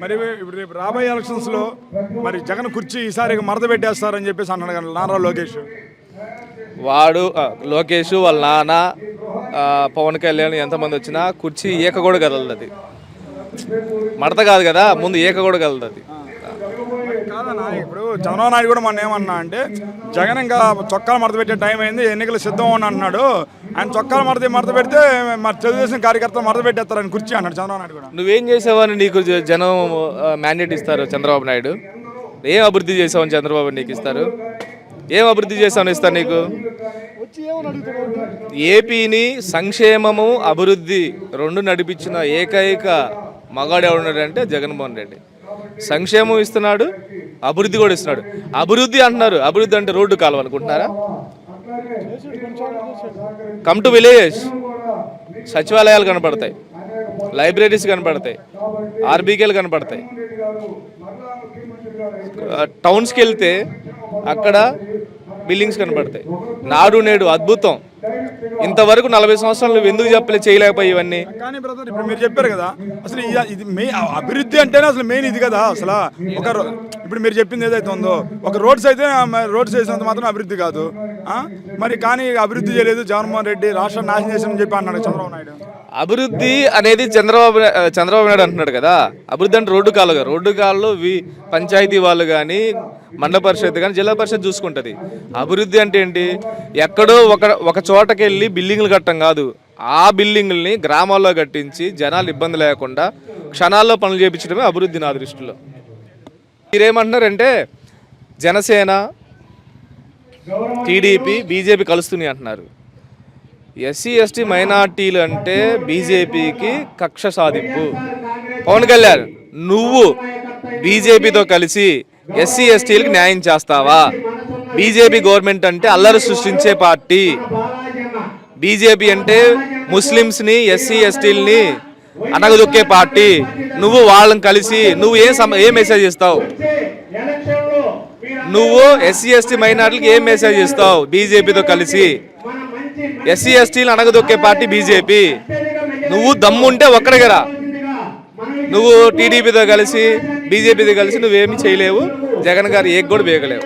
మరి ఇప్పుడు రేపు రాబోయే ఎలక్షన్స్లో మరి జగన్ కుర్చీ ఈసారి మరద పెట్టేస్తారని చెప్పేసి అన్నాడు కానీ నారా లోకేష్. వాడు లోకేష్ వాళ్ళ నాన్న పవన్ కళ్యాణ్ ఎంతమంది వచ్చినా కుర్చీ ఈక కూడా కదలదు అది మడత కాదు కదా ముందు ఈక కూడా కదలదు అది కాదన్నా ఇప్పుడు చంద్రబాబు నాయుడు కూడా మొన్న ఏమన్నా అంటే జగన్ ఇంకా చొక్కాలు మడత పెట్టే టైం అయింది ఎన్నికలు సిద్ధం అని అంటున్నాడు. ఆయన చొక్కాలు మడత మడత పెడితే మరి తెలుగుదేశం కార్యకర్తలు మడత పెట్టేస్తారని కుర్చీ అన్నాడు చంద్రబాబు నాయుడు కూడా. నువ్వేం చేసావని నీకు జనం మ్యాండేట్ ఇస్తారు చంద్రబాబు నాయుడు? ఏం అభివృద్ధి చేసావని చంద్రబాబు నీకు ఇస్తారు? ఏం అభివృద్ధి చేసావని ఇస్తారు నీకు? ఏపీని సంక్షేమము అభివృద్ధి రెండు నడిపించిన ఏకైక మగాడు ఎవడున్నాడంటే జగన్మోహన్ రెడ్డి. సంక్షేమం ఇస్తున్నాడు అభివృద్ధి కూడా ఇస్తున్నాడు. అభివృద్ధి అంటున్నారు. అభివృద్ధి అంటే రోడ్డు కాలం అనుకుంటున్నారా? కమ్ టు విలేజ్ సచివాలయాలు కనపడతాయి. లైబ్రరీస్ కనపడతాయి. ఆర్బీకేలు కనపడతాయి. టౌన్స్కి వెళ్తే అక్కడ బిల్డింగ్స్ కనపడతాయి. నాడు నేడు అద్భుతం. ఇంతవరకు నలభై సంవత్సరాలు ఎందుకు చెప్పలే చేయలేకపోయి ఇవన్నీ? కానీ బ్రదర్ ఇప్పుడు మీరు చెప్పారు కదా అసలు ఇయ- ఇది మెయిన్ అభివృద్ధి అంటేనే అసలు మెయిన్ ఇది కదా అసలు ఒక రో- ఇప్పుడు మీరు చెప్పింది ఏదైతే ఉందో ఒక రోడ్స్ అయితే రోడ్స్ వేసినంత మాత్రం అభివృద్ధి కాదు. ఆ? మరి కానీ అభివృద్ధి చేయలేదు జగన్మోహన్ రెడ్డి రాష్ట్రం నాశనం చేసిన చెప్పి అన్నాడు చంద్రబాబు నాయుడు. అభివృద్ధి అనేది చంద్రబాబు చంద్రబాబు నాయుడు అంటున్నాడు కదా. అభివృద్ధి అంటే రోడ్డు కాలుగా రోడ్డు కాళ్ళు వి పంచాయతీ వాళ్ళు కానీ మండల పరిషత్ కానీ జిల్లా పరిషత్ చూసుకుంటుంది. అభివృద్ధి అంటే ఏంటి? ఎక్కడో ఒక ఒక చోటకి వెళ్ళి బిల్డింగ్లు కట్టడం కాదు. ఆ బిల్డింగుల్ని గ్రామాల్లో కట్టించి జనాలు ఇబ్బంది లేకుండా క్షణాల్లో పనులు చేయించడమే అభివృద్ధి నా దృష్టిలో. మీరేమంటున్నారంటే జనసేన టీడీపీ బీజేపీ కలుస్తున్నాయి అంటున్నారు. ఎస్సీ ఎస్టీ మైనార్టీలు అంటే బీజేపీకి కక్ష సాధింపు. పవన్ కళ్యాణ్ నువ్వు బీజేపీతో కలిసి ఎస్సీ ఎస్టీలకు న్యాయం చేస్తావా? బీజేపీ గవర్నమెంట్ అంటే అల్లరి సృష్టించే పార్టీ. బీజేపీ అంటే ముస్లిమ్స్ని ఎస్సీ ఎస్టీలని అనగదొక్కే పార్టీ. నువ్వు వాళ్ళని కలిసి నువ్వు ఏం సమ ఏ మెసేజ్ ఇస్తావు? నువ్వు ఎస్సీ ఎస్టీ మైనార్టీలకు ఏం మెసేజ్ ఇస్తావు? బీజేపీతో కలిసి. ఎస్సీ ఎస్టీలు అణగదొక్కే పార్టీ బీజేపీ. నువ్వు దమ్ముంటే ఒక్కడిగరా నువ్వు టీడీపీతో కలిసి బీజేపీతో కలిసి నువ్వేమి చేయలేవు. జగన్ గారు ఏకి కూడా వేయగలేవు.